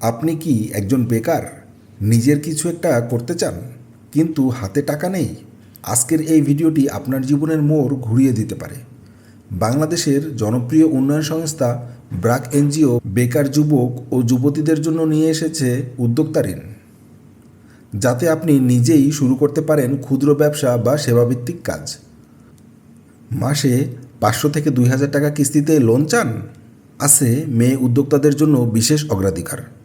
আপনি কি একজন বেকার? নিজের কিছু একটা করতে চান? কিন্তু হাতে টাকা নেই। আজকের এই ভিডিওটি আপনার জীবনের মোড় ঘুরিয়ে দিতে পারে। বাংলাদেশের জনপ্রিয় উন্নয়ন সংস্থা ব্রাক এনজিও বেকার যুবক ও যুবতীদের জন্য নিয়ে এসেছে উদ্যোক্তা ঋণ। যাতে আপনি নিজেই শুরু করতে পারেন ক্ষুদ্র ব্যবসা বা সেবাভিত্তিক কাজ। মাসে পাঁচশো থেকে দুই হাজার টাকা কিস্তিতে লোন চান? আছে মেয়ে উদ্যোক্তাদের জন্য বিশেষ অগ্রাধিকার।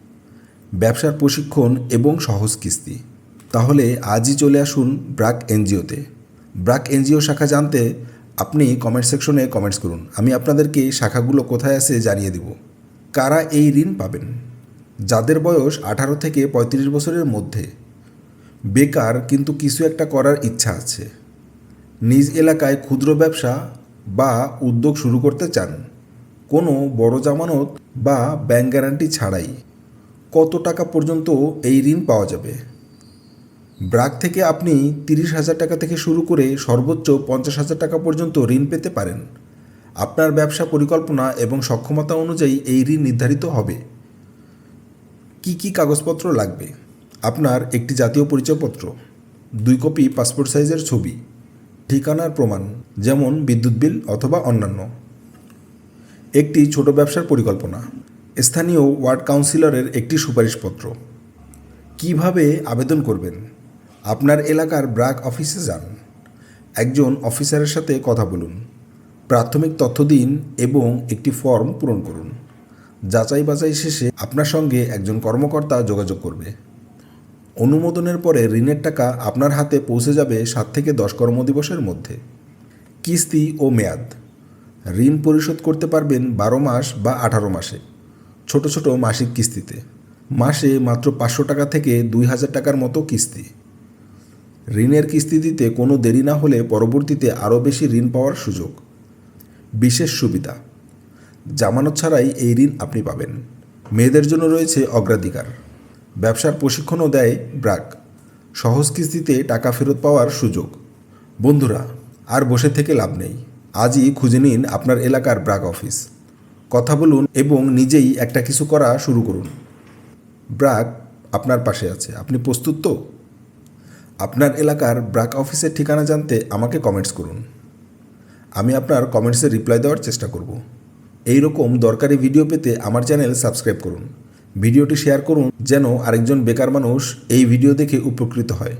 ব্যবসার প্রশিক্ষণ এবং সহজ কিস্তি। তাহলে আজই চলে আসুন ব্রাক এনজিওতে। ব্রাক এনজিও শাখা জানতে আপনি কমেন্ট সেকশনে কমেন্টস করুন। আমি আপনাদেরকে শাখাগুলো কোথায় আছে জানিয়ে দেব। কারা এই ঋণ পাবেন? যাদের বয়স আঠারো থেকে পঁয়ত্রিশ বছরের মধ্যে। বেকার কিন্তু কিছু একটা করার ইচ্ছা আছে। নিজ এলাকায় ক্ষুদ্র ব্যবসা বা উদ্যোগ শুরু করতে চান। কোনো বড় জামানত বা ব্যাংক গ্যারান্টি ছাড়াই। কত টাকা পর্যন্ত এই ঋণ পাওয়া যাবে? ব্রাক থেকে আপনি তিরিশ হাজার টাকা থেকে শুরু করে সর্বোচ্চ পঞ্চাশ হাজার টাকা পর্যন্ত ঋণ পেতে পারেন। আপনার ব্যবসা পরিকল্পনা এবং সক্ষমতা অনুযায়ী এই ঋণ নির্ধারিত হবে। কি কি কাগজপত্র লাগবে? আপনার একটি জাতীয় পরিচয়পত্র, দুই কপি পাসপোর্ট সাইজের ছবি, ঠিকানার প্রমাণ, যেমন বিদ্যুৎ বিল অথবা অন্যান্য। একটি ছোট ব্যবসার পরিকল্পনা স্থানীয় ওয়ার্ড কাউন্সিলরের একটি সুপারিশপত্র। কীভাবে আবেদন করবেন? আপনার এলাকার ব্রাক অফিসে যান। একজন অফিসারের সাথে কথা বলুন। প্রাথমিক তথ্য দিন এবং একটি ফর্ম পূরণ করুন। যাচাই বাছাই শেষে আপনার সঙ্গে একজন কর্মকর্তা যোগাযোগ করবে। অনুমোদনের পরে ঋণের টাকা আপনার হাতে পৌঁছে যাবে সাত থেকে দশ কর্মদিবসের মধ্যে। কিস্তি ও মেয়াদ। ঋণ পরিশোধ করতে পারবেন বারো মাস বা আঠারো মাসে। ছোট ছোট মাসিক কিস্তিতে। মাসে মাত্র পাঁচশো টাকা থেকে দুই হাজার টাকার মতো কিস্তি। ঋণের কিস্তি দিতে কোনো দেরি না হলে পরবর্তীতে আরও বেশি ঋণ পাওয়ার সুযোগ। বিশেষ সুবিধা, জামানত ছাড়াই এই ঋণ আপনি পাবেন। মেয়েদের জন্য রয়েছে অগ্রাধিকার। ব্যবসার প্রশিক্ষণও দেয় ব্রাক। সহজ কিস্তিতে টাকা ফেরত পাওয়ার সুযোগ। বন্ধুরা, আর বসে থেকে লাভ নেই। আজই খুঁজে নিন আপনার এলাকার ব্রাক অফিস। কথা বলুন এবং নিজেই একটা কিছু করা শুরু করুন। ব্রাক আপনার পাশে আছে। আপনি প্রস্তুত তো? আপনার এলাকার ব্রাক অফিসের ঠিকানা জানতে আমাকে কমেন্টস করুন। আমি আপনার কমেন্টসে রিপ্লাই দেওয়ার চেষ্টা করব। এই রকম দরকারি ভিডিও পেতে আমার চ্যানেল সাবস্ক্রাইব করুন। ভিডিওটি শেয়ার করুন যেন আরেকজন বেকার মানুষ এই ভিডিও দেখে উপকৃত হয়।